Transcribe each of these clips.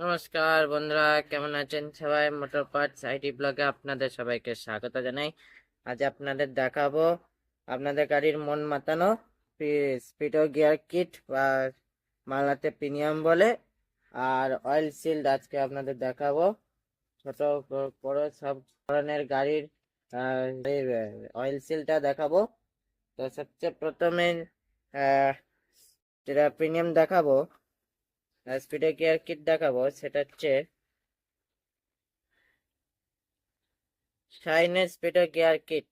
নমস্কার বন্ধুরা, কেমন আছেন সবাই? মোটর পার্টস আইটি ব্লগে আপনাদের সবাইকে স্বাগত জানাই। আজ আপনাদের দেখাবো আপনাদের গাড়ির মন মাতানো স্পিডো গিয়ার কিট বা মালাতে প্রিমিয়াম বলে, আর অয়েল সিল্ড আজকে আপনাদের দেখাবো। ছোট বড় সব ধরনের গাড়ির অয়েল সিলটা দেখাবো। তো সবচেয়ে প্রথমে যেটা প্রিমিয়াম দেখাবো স্পিডে গিয়ার কিট দেখাবো, সেটা হচ্ছে শাইনের স্পিডো গিয়ার কিট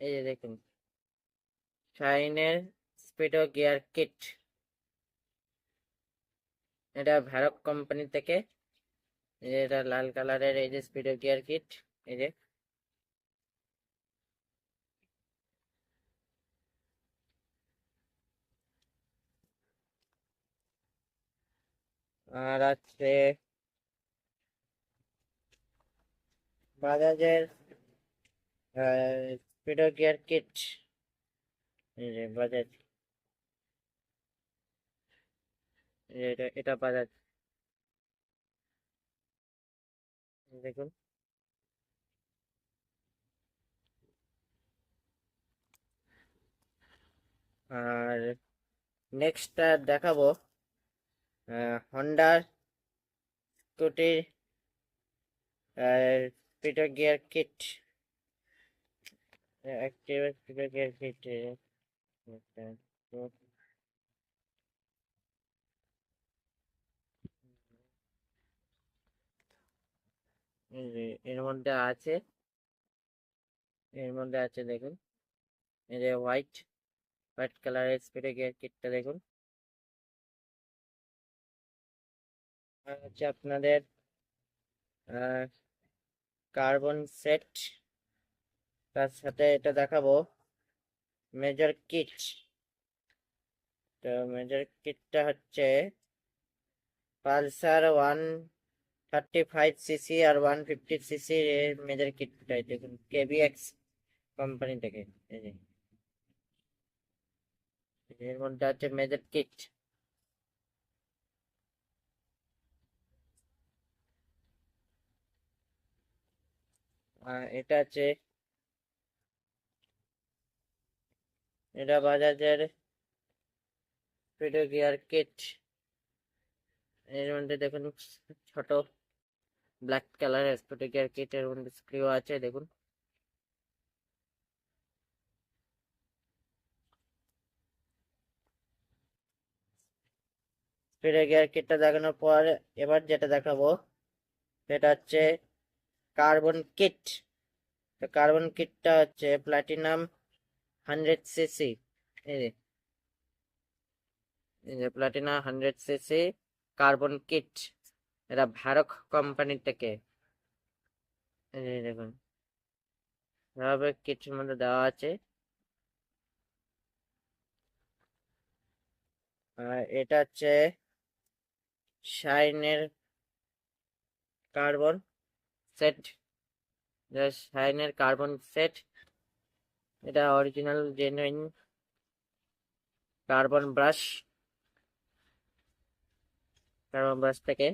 এই যে দেখুন শাইনের স্পিডো গিয়ার কিট এটা ভ্যারক কোম্পানি থেকে এটা লাল কালারের এই যে স্পিডো গিয়ার কিট এই যে আর আছে বাজাজের স্পিডো গিয়ার কিট বাজাজ। এটা এটা বাজাজ। দেখুন। আর নেক্সটটা দেখাবো। হন্ডার স্কুটির speedo gear kit Activa speedo gear kit এর মধ্যে আছে, এর মধ্যে আছে দেখুন, এই যে হোয়াইট হোয়াইট কালারের স্পিডো গিয়ার কিটটা দেখুন। হচ্ছে আপনাদের কার্বন সেট তার সাথে এটা দেখাবো মেজর কিট তো মেজর কিটটা হচ্ছে Pulsar one thirty five CC আর ওয়ান ফিফটি সিসি মেজর কিটটাই দেখুন কেবিএক্স কোম্পানি থেকে এর মধ্যে আছে মেজর কিট এটা আছে এটা বাজাজের গিয়ার কিট এর মধ্যে দেখুন, ছোট ব্ল্যাক কালারের স্পিডো গিয়ার কিট এর মধ্যে স্ক্রিউ আছে, দেখুন। স্পিডো গিয়ার কিটটা দেখানোর পর, এবার যেটা দেখাবো, সেটা হচ্ছে কার্বন কিট কার্বন কিটটা হচ্ছে প্লাটিনাম হান্ড্রেড সিসি এই যে এই যে Platina hundred CC carbon kit এটা ভারক কোম্পানি থেকে। দেখুন কিটের মধ্যে দেওয়া আছে। আর এটা হচ্ছে শাইনের কার্বন সেট শাইনের কার্বন সেট এটা original genuine carbon brush carbon brush থেকে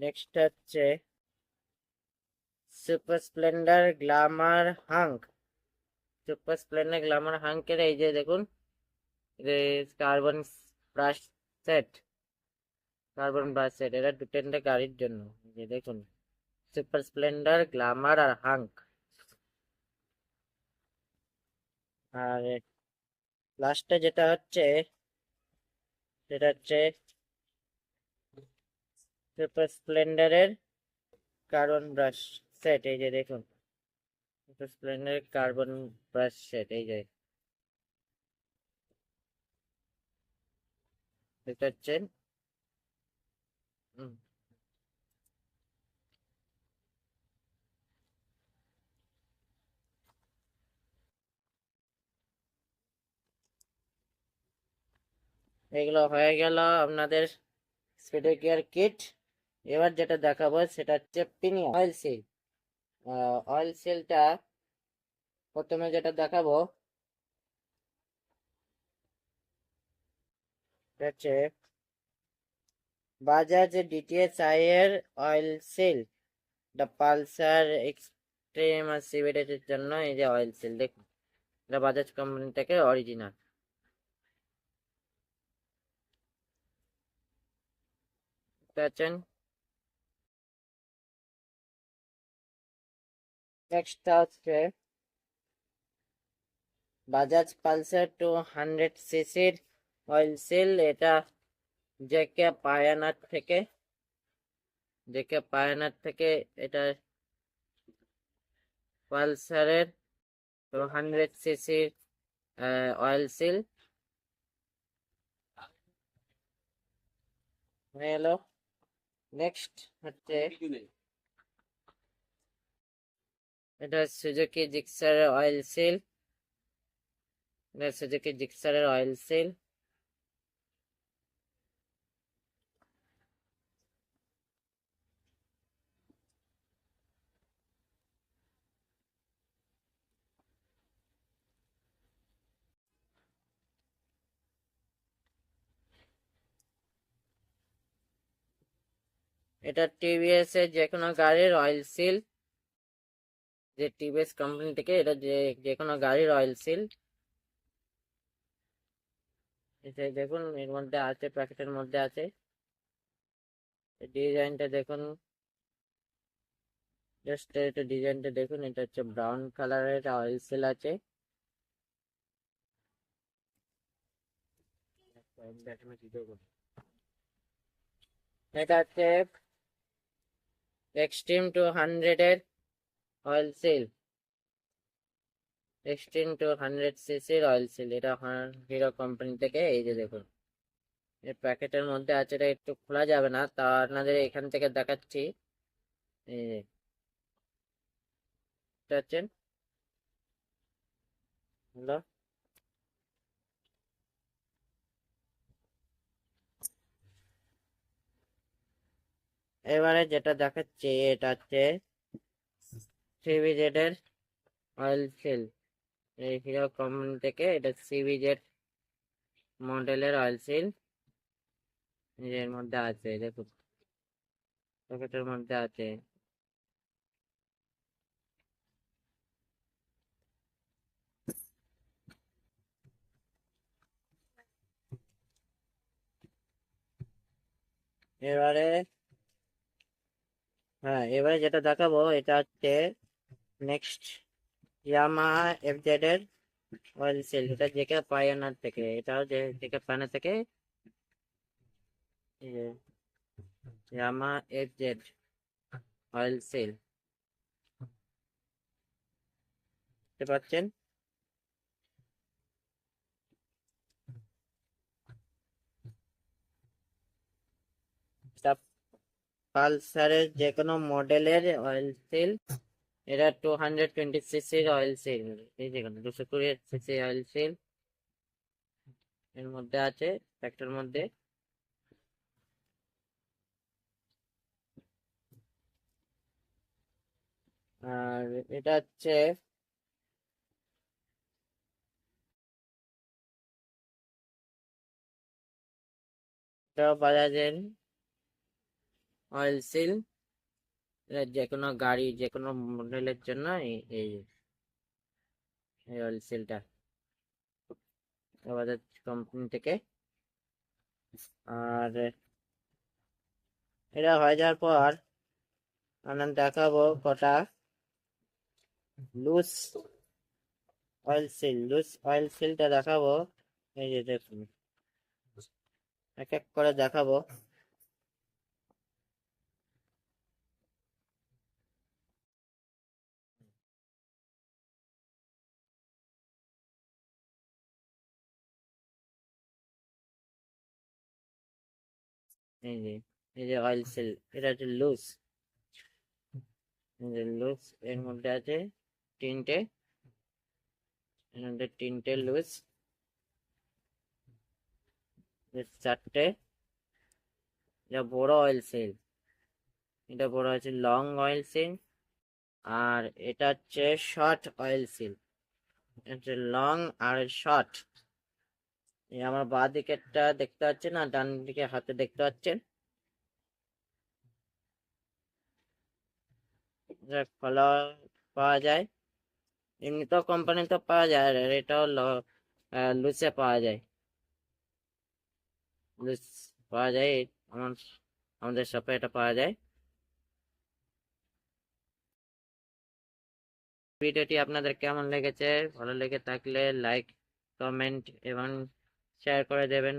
নেক্সট হচ্ছে super Splendor Glamour Hunk super Splendor Glamour হাঙ্কের এই যে দেখুন carbon brush set carbon brush set এটা দু তিনটে গাড়ির জন্য যে দেখুন সুপার স্প্লেন্ডার গ্ল্যামার আর হাঙ্ক আর লাস্টে যেটা হচ্ছে, সেটা হচ্ছে সুপার স্প্লেন্ডারের কার্বন ব্রাশ সেট এই যে দেখুন। কার্বন সেট এই যে। পাচ্ছেন। এগুলো হয়ে গেল আপনাদের স্পিডো গিয়ার কিট। এবার যেটা দেখাবো সেটা হচ্ছে পিনিয়ন। অয়েল সিল অয়েল সিলটা প্রথমে যেটা দেখাবো হচ্ছে বাজাজ ডিটিএসআই এর অয়েল সিল এটা পালসার এক্সট্রিম আর সিভিডের জন্য, এই যে অয়েল সিল দেখুন, এটা বাজাজ কোম্পানি থেকে অরিজিনাল পাচ্ছেন নেক্সটটা হচ্ছে বাজাজ পালসার টু হান্ড্রেড সিসির অয়েল সিল এটা জেকে পায়ানার থেকে জেকে পায়ানার থেকে এটা পালসারের টু হান্ড্রেড সিসির অয়েল সিল হয়ে গেল। নেক্সট হচ্ছে এটা সুজুকি জিক্সারের অয়েল সিল এটা সুজুকি জিক্সারের অয়েল সিল এটা টিভিএস এর যে কোনো গাড়ির অয়েল সিল যে টিভিএস কোম্পানি থেকে এটা যে যে কোনো গাড়ির অয়েল সিল এটা দেখুন, এর মধ্যে আছে, প্যাকেটের মধ্যে আছে। ডিজাইনটা দেখুন। জাস্ট এটা ডিজাইনটা দেখুন, এটা হচ্ছে ব্রাউন কালারের অয়েল সিল আছে। এটা হচ্ছে এক্সট্রিম টু হান্ড্রেড এর oil seal Xtreme two hundred সিসির অয়েল সিল এটা হিরো কোম্পানি থেকে এই যে দেখুন। এর প্যাকেটের মধ্যে আছে, এটা একটু খোলা যাবে না। তা আপনাদের এখান থেকে দেখাচ্ছি। হলো এবারে যেটা দেখাচ্ছি, এটা হচ্ছে সিভিজেড এর অয়েল সিল এই হিরো কোম্পানি থেকে, এটা সিভিজেড মডেলের অয়েল সিল এর মধ্যে আছে, দেখুন। প্যাকেটের মধ্যে আছে। এবারে হ্যাঁ এবারে যেটা দেখাবো, এটা হচ্ছে নেক্সট ইয়ামা এফ জেড এর অয়েল সেল এটা জেকে পায়ানার থেকে এটাও যে জেকে পায়ানার থেকে Yamaha F Z oil seal দেখতে পাচ্ছেন পালসারের যে কোনো মডেলের অয়েল সিল এটা টু হান্ড্রেড টোয়েন্টি সিসির অয়েল সিল এই দেখুন দুশো কুড়ি সিসি অয়েল সিল এর মধ্যে আছে প্যাকটার মধ্যে। আর এটা হচ্ছে বাজাজের অয়েল সিল যে কোনো গাড়ি যে কোনো মডেলের জন্য এই এই অয়েল সিলটা বাজাজ কোম্পানি থেকে। আর এটা হয়ে যাওয়ার পর আমরা দেখাবো কটা loose oil seal loose oil সিলটা দেখাবো। এই যে দেখুন, এক এক করে দেখাবো। এই যে এই যে অয়েল সেল এটা হচ্ছে লুজ লুজ এর মধ্যে আছে তিনটে, এর তিনটে লুজ চারটে। এটা বড় অয়েল সেল এটা বড় আছে লং অয়েল সিল আর এটা হচ্ছে শর্ট অয়েল সিল এটা লং আর শর্ট আমার বাঁ দিকেরটা দেখতে পাচ্ছেন আর ডান দিকে হাতে দেখতে পাচ্ছেন। খোলা পাওয়া যায়। এমনিতেও কোম্পানিতে পাওয়া যায় আর এটাও লুসে পাওয়া যায়। লুজ পাওয়া যায়, আমার, আমাদের শপে এটা পাওয়া যায়। ভিডিওটি আপনাদের কেমন লেগেছে? ভালো লেগে থাকলে লাইক কমেন্ট এবং শেয়ার করে দেবেন।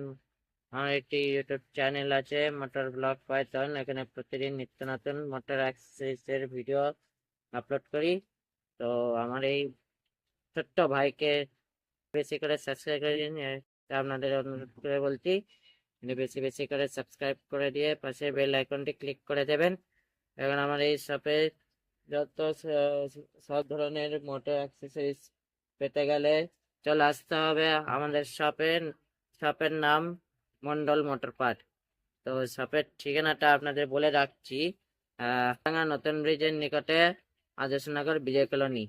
আমার একটি ইউটিউব চ্যানেল আছে মোটর ব্লগ পাইথন এখানে প্রতিদিন নিত্য নতুন মোটর অ্যাক্সেসের ভিডিও আপলোড করি। তো আমার এই ছোট্ট ভাইকে বেশি করে সাবস্ক্রাইব করে দিন। আপনাদের অনুরোধ করে বলছি বেশি বেশি করে সাবস্ক্রাইব করে দিয়ে পাশে বেল আইকনটি ক্লিক করে দেবেন। এখন আমার এই শপে যত সব ধরনের মোটর অ্যাক্সেসরিজ পেতে গেলে চলে আসতে হবে আমাদের শপের শপের নাম মন্ডল মোটর পার্ট তো শপের ঠিকানাটা আপনাদের বলে রাখছি। নতুন ব্রিজের নিকটে আদর্শনগর বিজয় কলোনি।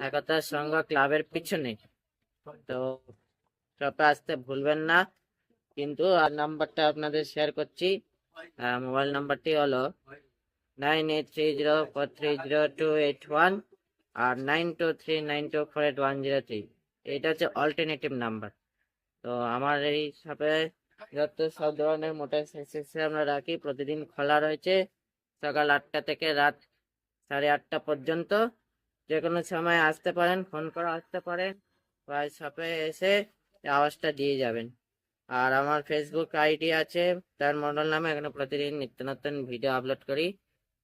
একতার সংঘ ক্লাবের পিছনে। তো শপে আসতে ভুলবেন না। কিন্তু আর নাম্বারটা আপনাদের শেয়ার করছি। মোবাইল নাম্বারটি হলো nine eight three zero four three zero two eight one আর nine two three nine two four eight one zero three এইটা হচ্ছে অল্টারনেটিভ নাম্বার তো আমার এই শপে যত সব ধরনের মোটর সাইকেল আমরা রাখি, প্রতিদিন খোলা রয়েছে। সকাল আটটা থেকে রাত সাড়ে আটটা পর্যন্ত। যে কোনো সময় আসতে পারেন ফোন করে আসতে পারেন। বা শপে এসে আওয়াজটা দিয়ে যাবেন। আর আমার ফেসবুক আইডি আছে, তার মডেল নামে এখানে প্রতিদিন নিত্য নতুন ভিডিও আপলোড করি।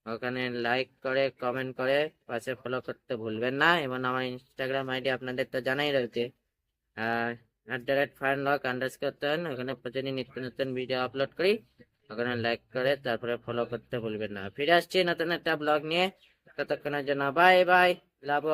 ওখানে লাইক করে কমেন্ট করে, পাশে ফলো করতে ভুলবেন না। এবং আমার ইনস্টাগ্রাম আইডি আপনাদের তো জানাই রয়েছে। At the rate fine lock ওখানে নিত্য নতুন ভিডিও আপলোড করি। ওখানে লাইক করে, তারপরে ফলো করতে ভুলবেন না। ফিরে আসছি নতুন একটা ব্লগ নিয়ে। ততক্ষণের জন্য বাই বাই লাভ